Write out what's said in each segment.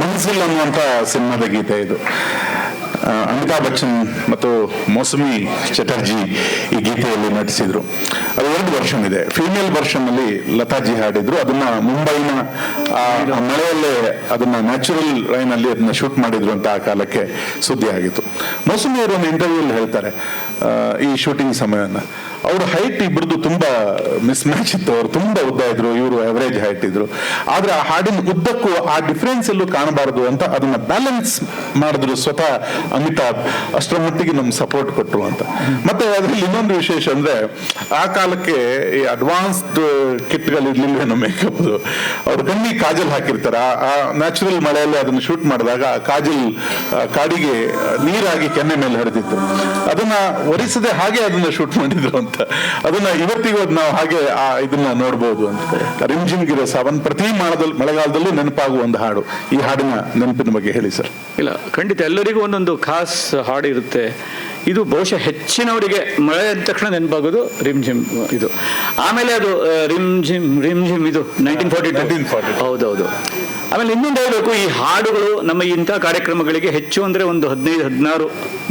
ಮನ್ಸಿಲ್ ಅನ್ನುವಂಥ ಸಿನಿಮಾದ ಗೀತೆ ಇದು. ಅಮಿತಾಬ್ ಬಚ್ಚನ್ ಮತ್ತು ಮೌಸಮಿ ಚಟರ್ಜಿ ಈ ಗೀತೆಯಲ್ಲಿ ನಟಿಸಿದ್ರು. ಅದು ಎರಡು ವರ್ಷನ್ ಇದೆ. ಫೀಮೇಲ್ ವರ್ಷನ್ ಅಲ್ಲಿ ಲತಾಜಿ ಹಾಡಿದ್ರು. ಅದನ್ನ ಮುಂಬೈನ ಮಳೆಯಲ್ಲೇ ಅದನ್ನ ನ್ಯಾಚುರಲ್ ರೈನ್ ಅಲ್ಲಿ ಅದನ್ನ ಶೂಟ್ ಮಾಡಿದ್ರು ಅಂತ ಆ ಕಾಲಕ್ಕೆ ಸುದ್ದಿ ಆಗಿತ್ತು ಮೌಸಮಿ ಅವರು ಒಂದು ಇಂಟರ್ವ್ಯೂ ಹೇಳ್ತಾರೆ ಈ ಶೂಟಿಂಗ್ ಸಮಯವನ್ನ ಅವ್ರ ಹೈಟ್ ಇಬ್ಬರದು ತುಂಬಾ ಮಿಸ್ ಮ್ಯಾಚ್ ಇತ್ತು. ಅವ್ರು ತುಂಬಾ ಉದ್ದ ಇದ್ರು, ಇವರು ಅವರೇಜ್ ಹೈಟ್ ಇದ್ರು. ಆದ್ರೆ ಆ ಹಾಡಿನ ಉದ್ದಕ್ಕೂ ಆ ಡಿಫ್ರೆನ್ಸ್ ಎಲ್ಲೂ ಕಾಣಬಾರದು ಅಂತ ಅದನ್ನ ಬ್ಯಾಲೆನ್ಸ್ ಮಾಡಿದ್ರು ಸ್ವತಃ ಅಮಿತಾಬ್. ಅಷ್ಟರ ಮಟ್ಟಿಗೆ ನಮ್ಗೆ ಸಪೋರ್ಟ್ ಕೊಟ್ಟರು ಅಂತ. ಮತ್ತೆ ಅದ್ರಲ್ಲಿ ಇನ್ನೊಂದು ವಿಶೇಷ ಅಂದ್ರೆ ಆ ಕಾಲಕ್ಕೆ ಈ ಅಡ್ವಾನ್ಸ್ಡ್ ಕಿಟ್ಗಳು ಇರ್ಲಿಲ್ವೇನೋ ಮೇಕಪ್ ಅವ್ರು ಕಣ್ಣಿಗೆ ಕಾಜಲ್ ಹಾಕಿರ್ತಾರೆ. ಆ- ನ್ಯಾಚುರಲ್ ಮಳೆಯಲ್ಲಿ ಅದನ್ನ ಶೂಟ್ ಮಾಡಿದಾಗ ಕಾಜಲ್ ಕಾಡಿಗೆ ನೀರಾಗಿ ಕೆನ್ನೆ ಮೇಲೆ ಹರಿದಿತ್ತು. ಅದನ್ನ ಒರಿಸದೆ ಹಾಗೆ ಅದನ್ನ ಶೂಟ್ ಮಾಡಿದ್ರು ಅಂತ. ಅದನ್ನ ಇವತ್ತಿಗೂ ನಾವು ಹಾಗೆ ಆ ಇದನ್ನ ನೋಡ್ಬೋದು ಅಂತ ರಿಮ್ಜಿಮ್ ಗಿರೋ ಸಾವನ್ ಪ್ರತಿ ಮಳೆದಲ್ಲಿ ಮಳೆಗಾಲದಲ್ಲೂ ನೆನಪಾಗುವ ಒಂದು ಹಾಡು. ಈ ಹಾಡಿನ ನೆನಪಿನ ಬಗ್ಗೆ ಹೇಳಿ ಸರ್. ಇಲ್ಲ ಖಂಡಿತ ಎಲ್ಲರಿಗೂ ಒಂದೊಂದು ಖಾಸ್ ಹಾಡು ಇರುತ್ತೆ. ಇದು ಬಹುಶಃ ಹೆಚ್ಚಿನವರಿಗೆ ಮಳೆ ಅಂದ ತಕ್ಷಣ ನೆನಪಾಗೋದು ರಿಮ್ ಜಿಮ್ ಇದು. ಆಮೇಲೆ ಅದು ರಿಮ್ ಜಿಮ್ ರಿಮ್ ಜಿಮ್ ಇದು ನೈನ್ಟೀನ್ ಫಾರ್ಟಿ 1942. ಹೌದೌದು. ಆಮೇಲೆ ಇನ್ನೊಂದು ಹೇಳಬೇಕು ಈ ಹಾಡುಗಳು ನಮ್ಮ ಇಂಥ ಕಾರ್ಯಕ್ರಮಗಳಿಗೆ ಹೆಚ್ಚು ಅಂದರೆ ಒಂದು ಹದಿನೈದು ಹದಿನಾರು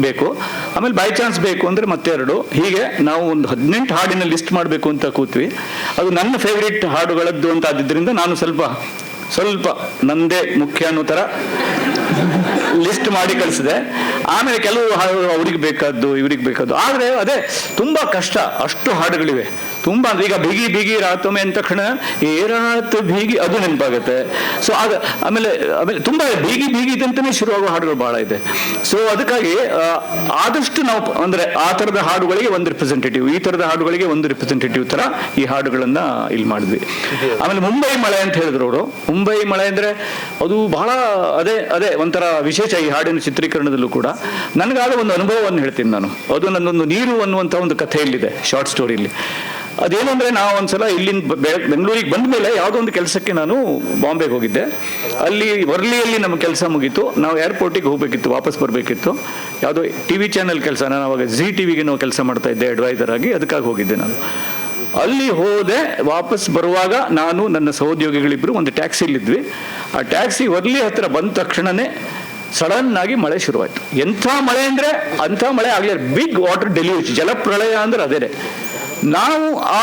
ಬೇಕು. ಆಮೇಲೆ ಬೈ ಚಾನ್ಸ್ ಬೇಕು ಅಂದರೆ ಮತ್ತೆರಡು. ಹೀಗೆ ನಾವು ಒಂದು ಹದಿನೆಂಟು ಹಾಡಿನ ಲಿಸ್ಟ್ ಮಾಡಬೇಕು ಅಂತ ಕೂತ್ವಿ. ಅದು ನನ್ನ ಫೇವ್ರೇಟ್ ಹಾಡುಗಳದ್ದು ಅಂತ ಆದಿದ್ದರಿಂದ ನಾನು ಸ್ವಲ್ಪ ಸ್ವಲ್ಪ ನಂದೇ ಮುಖ್ಯ ಅನ್ನೋ ಥರ ಲಿಸ್ಟ್ ಮಾಡಿ ಕಳಿಸಿದೆ. ಆಮೇಲೆ ಕೆಲವು ಹಾಡುಗಳು ಅವ್ರಿಗೆ ಬೇಕಾದ್ದು, ಇವ್ರಿಗೆ ಬೇಕಾದ್ದು. ಆದರೆ ಅದೇ ತುಂಬಾ ಕಷ್ಟ. ಅಷ್ಟು ಹಾಡುಗಳಿವೆ. ತುಂಬಾ ಅಂದ್ರೆ ಈಗ ಬಿಗಿ ಬಿಗಿ ರಾತೊಮ್ಮೆ ಅಂದ ತಕ್ಷಣ ಏರಾತು ರಾತ್ ಬೀಗಿ ಅದು ನೆನಪಾಗುತ್ತೆ. ಸೊ ಆಗ ಆಮೇಲೆ ಆಮೇಲೆ ತುಂಬಾ ಬೀಗಿ ಬೀಗಿ ಶುರು ಶುರುವಾಗುವ ಹಾಡುಗಳು ಬಹಳ ಇದೆ. ಸೊ ಅದಕ್ಕಾಗಿ ಆದಷ್ಟು ನಾವು ಅಂದ್ರೆ ಆ ಥರದ ಹಾಡುಗಳಿಗೆ ಒಂದು ರಿಪ್ರೆಸೆಂಟೇಟಿವ್ ಈ ಥರದ ಹಾಡುಗಳಿಗೆ ಒಂದು ರಿಪ್ರೆಸೆಂಟೇಟಿವ್ ತರ ಈ ಹಾಡುಗಳನ್ನ ಇಲ್ಲಿ ಮಾಡಿದ್ವಿ. ಆಮೇಲೆ ಮುಂಬೈ ಮಳೆ ಅಂತ ಹೇಳಿದ್ರು ಅವರು. ಮುಂಬೈ ಮಳೆ ಅಂದ್ರೆ ಅದು ಬಹಳ, ಅದೇ ಅದೇ ಒಂಥರ ವಿಶೇಷ ಈ ಹಾಡಿನ ಚಿತ್ರೀಕರಣದಲ್ಲೂ ಕೂಡ. ನನಗಾದ ಒಂದು ಅನುಭವವನ್ನು ಹೇಳ್ತೀನಿ ನಾನು. ಅದು ನನ್ನೊಂದು ನೀರು ಅನ್ನುವಂಥ ಒಂದು ಕಥೆಯಲ್ಲಿದೆ ಶಾರ್ಟ್ ಸ್ಟೋರಿಲಿ ಅದೇನು ಅಂದ್ರೆ ನಾವು ಒಂದ್ಸಲ ಇಲ್ಲಿಂದ ಬೆಂಗಳೂರಿಗೆ ಬಂದ ಮೇಲೆ ಯಾವುದೋ ಒಂದು ಕೆಲಸಕ್ಕೆ ನಾನು ಬಾಂಬೆಗೆ ಹೋಗಿದ್ದೆ. ಅಲ್ಲಿ ವರ್ಲಿಯಲ್ಲಿ ನಮ್ಮ ಕೆಲಸ ಮುಗೀತು. ನಾವು ಏರ್ಪೋರ್ಟಿಗೆ ಹೋಗಬೇಕಿತ್ತು, ವಾಪಸ್ ಬರಬೇಕಿತ್ತು. ಯಾವುದೋ ಟಿ ವಿ ಚಾನೆಲ್ ಕೆಲಸ, ನಾನು ಅವಾಗ ಜಿ ಟಿ ವಿಗೆ ನಾವು ಕೆಲಸ ಮಾಡ್ತಾ ಇದ್ದೆ ಅಡ್ವೈಸರ್ ಆಗಿ. ಅದಕ್ಕಾಗಿ ಹೋಗಿದ್ದೆ ನಾನು. ಅಲ್ಲಿ ಹೋದೆ, ವಾಪಸ್ ಬರುವಾಗ ನಾನು, ನನ್ನ ಸಹೋದ್ಯೋಗಿಗಳಿಬ್ರು ಒಂದು ಟ್ಯಾಕ್ಸಿಲಿದ್ವಿ. ಆ ಟ್ಯಾಕ್ಸಿ ವರ್ಲಿ ಹತ್ರ ಬಂದ ತಕ್ಷಣನೇ ಸಡನ್ ಆಗಿ ಮಳೆ ಶುರುವಾಯಿತು. ಎಂಥ ಮಳೆ ಅಂದ್ರೆ ಅಂಥ ಮಳೆ ಆಗಲಿ ಬಿಗ್ ವಾಟರ್ ಡೆಲಿವರಿ ಜಲಪ್ರಳಯ ಅಂದ್ರೆ ಅದೇನೆ. ನಾವು ಆ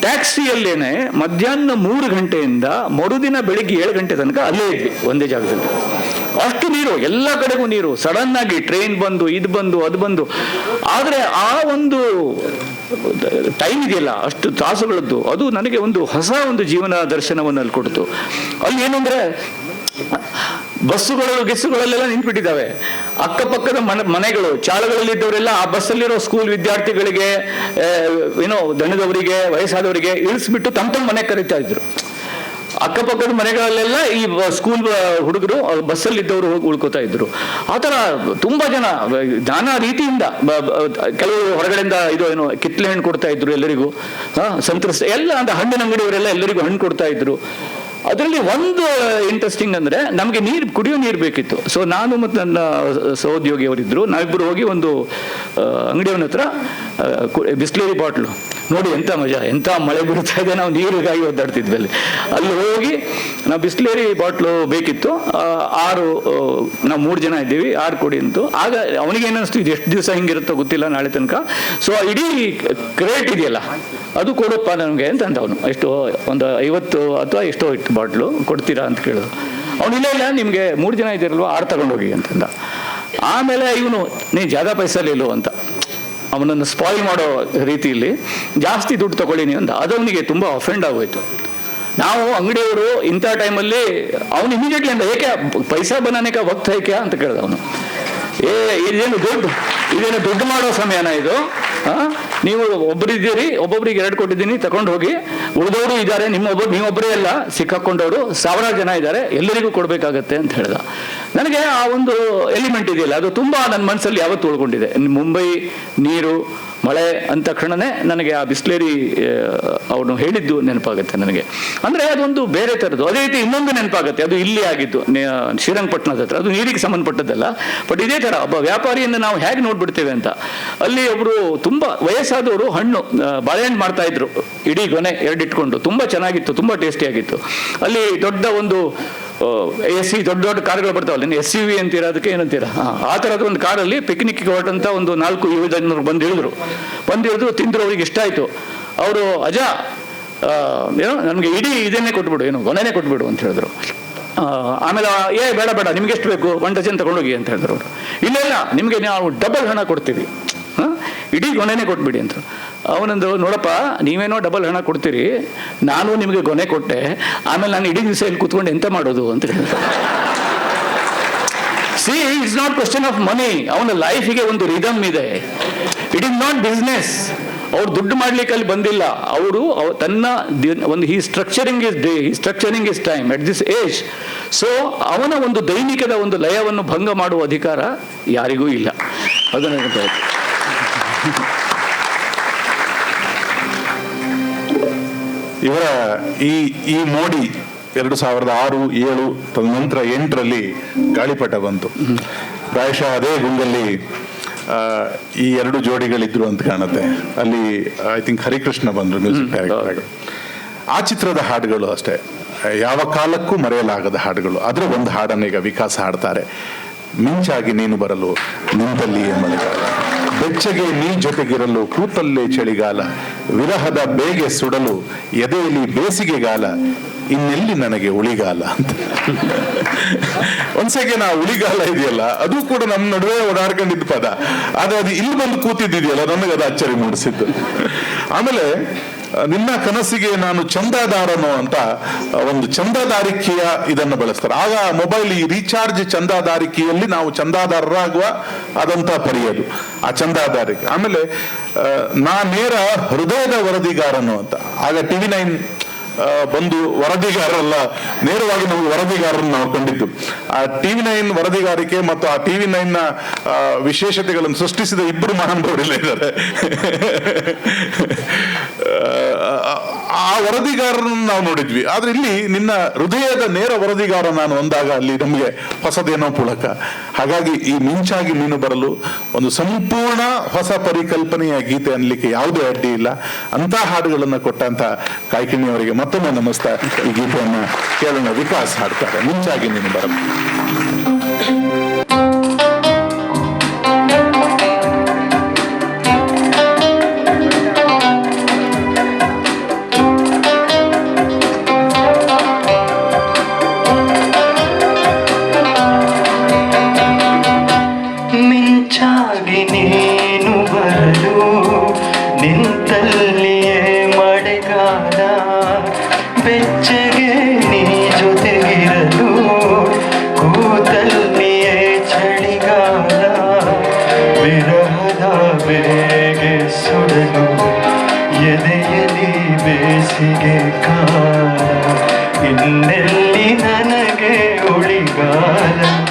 ಟ್ಯಾಕ್ಸಿಯಲ್ಲೇನೆ ಮಧ್ಯಾಹ್ನ ಮೂರು ಗಂಟೆಯಿಂದ ಮರುದಿನ ಬೆಳಿಗ್ಗೆ ಏಳು ಗಂಟೆ ತನಕ ಅಲ್ಲೇ ಇದ್ವಿ, ಒಂದೇ ಜಾಗದಲ್ಲಿ. ಅಷ್ಟು ನೀರು, ಎಲ್ಲ ಕಡೆಗೂ ನೀರು. ಸಡನ್ ಆಗಿ ಟ್ರೈನ್ ಬಂದು, ಇದು ಬಂದು, ಅದು ಬಂದು. ಆದರೆ ಆ ಒಂದು ಟೈಮ್ ಇದೆಯಲ್ಲ, ಅಷ್ಟು ತಾಸುಗಳದ್ದು, ಅದು ನನಗೆ ಒಂದು ಹೊಸ ಒಂದು ಜೀವನ ದರ್ಶನವನ್ನು ಅಲ್ಲಿ ಕೊಡ್ತು. ಅಲ್ಲಿ ಏನು ಅಂದ್ರೆ ಬಸ್ಸುಗಳು, ಗಿಸ್ಸುಗಳಲ್ಲೆಲ್ಲ ನಿಂತ್ಬಿಟ್ಟಿದ್ದಾವೆ. ಅಕ್ಕಪಕ್ಕದ ಮನೆ, ಮನೆಗಳು ಚಾಳಗಳಲ್ಲಿದ್ದವರೆಲ್ಲ ಆ ಬಸ್ಸಲ್ಲಿರೋ ಸ್ಕೂಲ್ ವಿದ್ಯಾರ್ಥಿಗಳಿಗೆ ಏನೋ ದಣದವರಿಗೆ, ವಯಸ್ಸಾದವರಿಗೆ ಇಳಿಸ್ಬಿಟ್ಟು ತಮ್ಮ ತಮ್ಮ ಮನೆ ಕರೀತಾ ಇದ್ರು. ಅಕ್ಕಪಕ್ಕದ ಮನೆಗಳಲ್ಲೆಲ್ಲ ಈ ಸ್ಕೂಲ್ ಹುಡುಗರು ಹುಡುಗರು ಬಸ್ಸಲ್ಲಿದ್ದವರು ಹೋಗಿ ಉಳ್ಕೋತಾ ಇದ್ರು. ಆ ಥರ ತುಂಬಾ ಜನ, ನಾನಾ ರೀತಿಯಿಂದ ಕೆಲವರು ಹೊರಗಡೆಯಿಂದ ಇದು ಏನು ಕಿತ್ಲೆ ಹಣ್ಣು ಕೊಡ್ತಾ ಇದ್ರು ಎಲ್ಲರಿಗೂ. ಸಂತ್ರಸ್ತ, ಎಲ್ಲ ಅಂತ ಹಣ್ಣಿನ ಅಂಗಡಿಯವರೆಲ್ಲ ಎಲ್ಲರಿಗೂ ಹಣ್ಣು ಕೊಡ್ತಾ ಇದ್ರು. ಅದರಲ್ಲಿ ಒಂದು ಇಂಟ್ರೆಸ್ಟಿಂಗ್ ಅಂದ್ರೆ ನಮಗೆ ನೀರು, ಕುಡಿಯೋ ನೀರು ಬೇಕಿತ್ತು. ಸೊ ನಾನು ಮತ್ತು ನನ್ನ ಸಹೋದ್ಯೋಗಿ ಅವರಿದ್ರು ನಾವಿಬ್ಬರು ಹೋಗಿ ಒಂದು ಅಂಗಡಿಯವನ ಹತ್ರ ಬಿಸ್ಲೇರಿ ಬಾಟ್ಲು. ನೋಡಿ ಎಂತ ಮಜಾ, ಎಂತ ಮಳೆ ಬೀಳ್ತಾ ಇದೆ, ನಾವು ನೀರಿಗಾಗಿ ಒದ್ದಾಡ್ತಿದ್ವಿ ಅಲ್ಲಿ. ಅಲ್ಲಿ ಹೋಗಿ ನಾವು ಬಿಸ್ಲೇರಿ ಬಾಟ್ಲು ಬೇಕಿತ್ತು ಆರು ನಾವು ಮೂರು ಜನ ಇದ್ದೀವಿ, ಆರು ಕೊಡಿ ಅಂತು. ಆಗ ಅವನಿಗೆ ಏನಿಸ್ತು ಇದು ಎಷ್ಟು ದಿವಸ ಹಿಂಗಿರುತ್ತೋ ಗೊತ್ತಿಲ್ಲ ನಾಳೆ ತನಕ. ಸೊ ಇಡೀ ಕ್ರೇಟ್ ಇದೆಯಲ್ಲ, ಅದು ಕೊಡಪ್ಪ ನನಗೆ ಅಂತ ಅಂದ ಅವನು ಎಷ್ಟು, ಒಂದು ಐವತ್ತು ಅಥವಾ ಎಷ್ಟೋ ಇಟ್ಟು ಬಾಟ್ಲು, ಕೊಡ್ತೀರಾ ಅಂತ ಕೇಳಿದ್ರು. ಅವನು, ಇಲ್ಲ ಇಲ್ಲ, ನಿಮಗೆ ಮೂರು ಜನ ಇದ್ದೀರಲ್ವ, ಆರು ತಗೊಂಡೋಗಿ ಅಂತಂದ. ಆಮೇಲೆ ಇವನು, ನೀನು ಜಾದಾ ಪೈಸಲ್ಲಿ ಇಲ್ಲೋ ಅಂತ. ಅವನನ್ನು ಸ್ಪಾಯಿಲ್ ಮಾಡೋ ರೀತಿಯಲ್ಲಿ ಜಾಸ್ತಿ ದುಡ್ಡು ತಗೊಳ್ಳಿ ಅಂತ. ಅದವನಿಗೆ ತುಂಬ ಅಫೆಂಡ್ ಆಗೋಯ್ತು. ನಾವು ಅಂಗಡಿಯವರು ಇಂಥ ಟೈಮಲ್ಲಿ ಅವನು ಇಮಿಡಿಯೇಟ್ಲಿ ಅಂತ ಏಕೆ ಪೈಸಾ ಬನ್ನಾನೇಕ ವಕ್ತ ಹೇಗೆ ಅಂತ ಕೇಳಿದ ಅವನು. ಏ, ಇದೇನು ದುಡ್ಡು ಇದೇನು ದುಡ್ಡು ಮಾಡೋ ಸಮಯನ ಇದು? ನೀವು ಒಬ್ಬರಿದ್ದೀರಿ ಒಬ್ಬೊಬ್ರಿಗೆ ಎರಡು ಕೊಟ್ಟಿದ್ದೀನಿ, ತಗೊಂಡು ಹೋಗಿ. ಉಳಿದವರು ಇದ್ದಾರೆ ನಿಮ್ಮೊಬ್ಬ ನೀವೊಬ್ಬರೇ ಅಲ್ಲ, ಸಿಕ್ಕಾಕೊಂಡವರು ಸಾವಿರಾರು ಜನ ಇದ್ದಾರೆ, ಎಲ್ಲರಿಗೂ ಕೊಡಬೇಕಾಗತ್ತೆ ಅಂತ ಹೇಳ್ದ. ನನಗೆ ಆ ಒಂದು ಎಲಿಮೆಂಟ್ ಇದೆಯಲ್ಲ, ಅದು ತುಂಬಾ ನನ್ನ ಮನಸ್ಸಲ್ಲಿ ಯಾವತ್ತು ಉಳ್ಕೊಂಡಿದೆ. ಮುಂಬೈ, ನೀರು ಮಳೆ ಅಂದ ತಕ್ಷಣನೇ ನನಗೆ ಆ ಬಿಸ್ಲೇರಿ ಅವನು ಹೇಳಿದ್ದು ನೆನಪಾಗುತ್ತೆ ನನಗೆ. ಅಂದ್ರೆ ಅದೊಂದು ಬೇರೆ ಥರದ್ದು. ಅದೇ ರೀತಿ ಇನ್ನೊಂದು ನೆನಪಾಗುತ್ತೆ. ಅದು ಇಲ್ಲಿ ಆಗಿದ್ದು ಶ್ರೀರಂಗಪಟ್ಟಣದ ಹತ್ರ. ಅದು ನೀರಿಗೆ ಸಂಬಂಧಪಟ್ಟದ್ದಲ್ಲ. ಬಟ್ ಇದೇ ತರ ಒಬ್ಬ ವ್ಯಾಪಾರಿಯನ್ನು ನಾವು ಹೇಗೆ ನೋಡ್ಬಿಡ್ತೇವೆ ಅಂತ. ಅಲ್ಲಿ ಒಬ್ಬರು ತುಂಬಾ ವಯಸ್ಸಾದವರು ಹಣ್ಣು ಬಾಳೆಹಣ್ಣು ಮಾಡ್ತಾ ಇದ್ರು. ಇಡೀ ಗೊನೆ ಎರಡು ಇಟ್ಕೊಂಡು ತುಂಬಾ ಚೆನ್ನಾಗಿತ್ತು, ತುಂಬಾ ಟೇಸ್ಟಿ ಆಗಿತ್ತು ಅಲ್ಲಿ ದೊಡ್ಡ ಒಂದು ಎಸ್ ಸಿ ದೊಡ್ಡ ದೊಡ್ಡ ಕಾರ್ಗಳು ಬರ್ತಾವಲ್ಲ ಎಸ್ ಸಿ ವಿ ಅಂತೀರಾ, ಅದಕ್ಕೆ ಏನಂತೀರಾ? ಆ ಥರದ ಒಂದು ಕಾರಲ್ಲಿ ಪಿಕ್ನಿಕ್ಗೆ ಹೊರಟಂತ ಒಂದು ನಾಲ್ಕು ಯುವ ಜನರು ಬಂದು ಇಳಿದ್ರು ಬಂದು ಇಳಿದ್ರು ತಿಂದ್ರು, ಅವ್ರಿಗೆ ಇಷ್ಟ ಆಯಿತು. ಅವರು, ಅಜ ಏನೋ, ನಮ್ಗೆ ಇಡೀ ಇದನ್ನೇ ಕೊಟ್ಬಿಡು, ಏನು, ಗೊನೆನೇ ಕೊಟ್ಬಿಡು ಅಂತ ಹೇಳಿದ್ರು. ಆಮೇಲೆ, ಏ, ಬೇಡ ಬೇಡ, ನಿಮ್ಗೆ ಎಷ್ಟು ಬೇಕು? ಒನ್ ಡಜನ್ ತಗೊಂಡೋಗಿ ಅಂತ ಹೇಳಿದ್ರು ಅವರು. ಇಲ್ಲ ಇಲ್ಲ, ನಿಮಗೆ ನಾವು ಡಬಲ್ ಹಣ ಕೊಡ್ತೀವಿ. ಹಾಂ, ಇಡೀ ಗೊನೆನೇ ಕೊಟ್ಬಿಡಿ ಅಂತ. ಅವನೊಂದು, ನೋಡಪ್ಪ, ನೀವೇನೋ ಡಬಲ್ ಹಣ ಕೊಡ್ತೀರಿ, ನಾನು ನಿಮಗೆ ಗೊನೆ ಕೊಟ್ಟೆ, ಆಮೇಲೆ ನಾನು ಇಡೀ ದಿವಸ ಇಲ್ಲಿ ಕೂತ್ಕೊಂಡು ಎಂತ ಮಾಡೋದು ಅಂತ see it's not question of money ಅವನ ಲೈಫಿಗೆ ಒಂದು ರಿದಮ್ ಇದೆ. ಇಟ್ ಇಸ್ ನಾಟ್ ಬಿಸ್ನೆಸ್ ಅವ್ರು ದುಡ್ಡು ಮಾಡ್ಲಿಕ್ಕೆ ಅಲ್ಲಿ ಬಂದಿಲ್ಲ. ಅವರು ತನ್ನ ಒಂದು he structuring is day he structuring is time at this age so ಅವನ ಒಂದು ದೈನಿಕದ ಒಂದು ಲಯವನ್ನು ಭಂಗ ಮಾಡುವ ಅಧಿಕಾರ ಯಾರಿಗೂ ಇಲ್ಲ. ಅದನ್ನು ಇವರ ಈ ಈ ಮೋಡಿ ಎರಡು ಸಾವಿರದ ಆರು ಏಳು ತದನಂತರ ಎಂಟರಲ್ಲಿ ಗಾಳಿಪಟ ಬಂತು. ಪ್ರಾಯಶಃ ಅದೇ ಗುಂಗಲ್ಲಿ ಈ ಎರಡು ಜೋಡಿಗಳಿದ್ರು ಅಂತ ಕಾಣುತ್ತೆ. ಅಲ್ಲಿ ಐ ಥಿಂಕ್ ಹರಿಕೃಷ್ಣ ಬಂದರು ಮ್ಯೂಸಿಕ್ ಡೈರೆಕ್ಟರ್ ಆ ಚಿತ್ರದ ಹಾಡುಗಳು ಅಷ್ಟೇ. ಯಾವ ಕಾಲಕ್ಕೂ ಮರೆಯಲಾಗದ ಹಾಡುಗಳು. ಅದರ ಒಂದು ಹಾಡನ್ನು ಈಗ ವಿಕಾಸ ಹಾಡ್ತಾರೆ. ಮಿಂಚಾಗಿ ನೀನು ಬರಲು ನಿಂತಲ್ಲಿಯೇ ಮಳೆಗಾಲ. ಬೆಚ್ಚಗೆ ನೀ ಜೊತೆಗಿರಲು ಕೂತಲ್ಲೇ ಚಳಿಗಾಲ. ವಿರಹದ ಬೇಗೆ ಸುಡಲು ಎದೆಯಲ್ಲಿ ಬೇಸಿಗೆಗಾಲ ಇನ್ನೆಲ್ಲಿ ನನಗೆ ಉಳಿಗಾಲ ಅಂತ. ಒಂದ್ಸಗೆ ನಾ ಉಳಿಗಾಲ ಇದೆಯಲ್ಲ, ಅದು ಕೂಡ ನಮ್ಮ ನಡುವೆ ಓಡಾಡ್ಕೊಂಡಿದ್ದ ಪದ. ಆದ್ರೆ ಅದು ಇಲ್ಲಿ ಬಂದು ಕೂತಿದ್ದಿದೆಯಲ್ಲ ನನಗೆ ಅದು ಅಚ್ಚರಿ ಮೂಡಿಸಿದ್ದು. ಆಮೇಲೆ ನಿನ್ನ ಕನಸಿಗೆ ನಾನು ಚಂದಾದಾರನು ಅಂತ ಒಂದು ಚಂದಾದಾರಿಕೆಯ ಇದನ್ನು ಬಳಸ್ತಾರೆ. ಆಗ ಮೊಬೈಲ್ ಈ ರೀಚಾರ್ಜ್ ಚಂದಾದಾರಿಕೆಯಲ್ಲಿ ನಾವು ಚಂದಾದಾರರಾಗುವ ಅದಂತ ಪರಿಯದು. ಆ ಚಂದಾದಾರಿಕೆ. ಆಮೇಲೆ ನಾ ನೇರ ಹೃದಯದ ವರದಿಗಾರನು ಅಂತ. ಆಗ ಟಿವಿ ನೈನ್ ಬಂದು ವರದಿಗಾರರಲ್ಲ, ನೇರವಾಗಿ ನಾವು ವರದಿಗಾರರನ್ನು ನಾವು ಕಂಡಿದ್ದು ಆ ಟಿವಿ ನೈನ್ ವರದಿಗಾರಿಕೆ ಮತ್ತು ಆ ಟಿವಿ ನೈನ್ನ ವಿಶೇಷತೆಗಳನ್ನು ಸೃಷ್ಟಿಸಿದ ಇಬ್ಬರು ಮಹಾನುಭಾವರಿಲ್ಲ ಇದ್ದಾರೆ. ಆ, ವರದಿಗಾರರನ್ನು ನಾವು ನೋಡಿದ್ವಿ. ಆದ್ರೆ ಇಲ್ಲಿ ನಿನ್ನ ಹೃದಯದ ನೇರ ವರದಿಗಾರ ನಾನು ಅಂದಾಗ ಅಲ್ಲಿ ನಮಗೆ ಹೊಸದೇನೋ ಪುಳಕ. ಹಾಗಾಗಿ ಈ ಮಿಂಚಾಗಿ ನೀನು ಬರಲು ಒಂದು ಸಂಪೂರ್ಣ ಹೊಸ ಪರಿಕಲ್ಪನೆಯ ಗೀತೆ ಅನ್ಲಿಕ್ಕೆ ಯಾವುದೇ ಅಡ್ಡಿ ಇಲ್ಲ. ಅಂತ ಹಾಡುಗಳನ್ನು ಕೊಟ್ಟಂತ ಕಾಯ್ಕಿಣಿ ಅವರಿಗೆ ಮತ್ತೊಮ್ಮೆ ನಮಸ್ತೆ. ಈ ಗೀತೆಯನ್ನು ಕೇಳೋಣ. ವಿಕಾಸ್ ಹಾಡ್ತಾರೆ. ಮಿಂಚಾಗಿ ನೀನು ಬರಲು. ಬೇಗೆ ಸುಡಲು ಎದೆಯಲಿ ಬೇಸಿಗೆ ಕಾಲ. ಇನ್ನೆಲ್ಲಿ ನನಗೆ ಉಳಿಗಾಲ?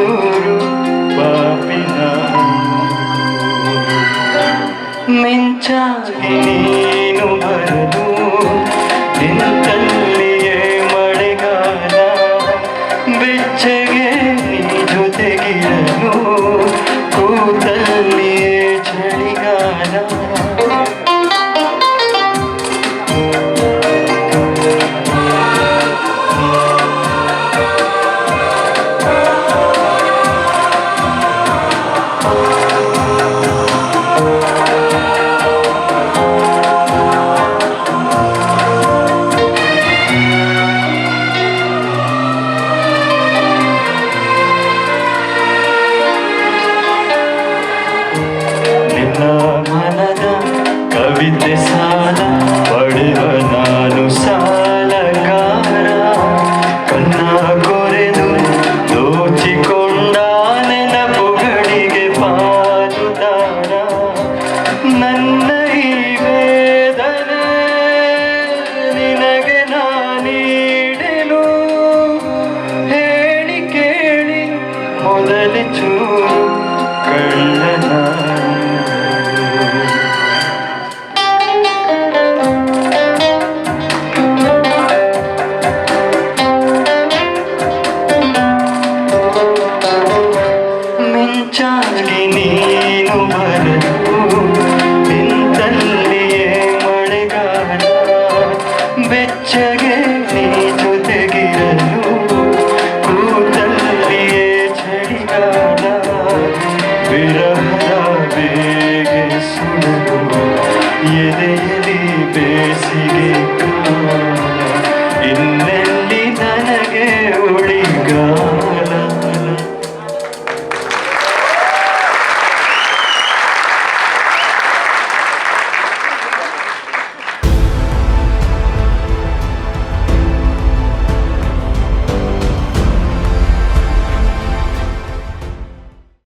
ಚೂರು ಪಾಪಿನ. ಮಿಂಚಾಗಿ ನೀನು ಬರಲು ನಿಂತಲ್ಲಿಯೇ ಮಿಂಚಾಗಿ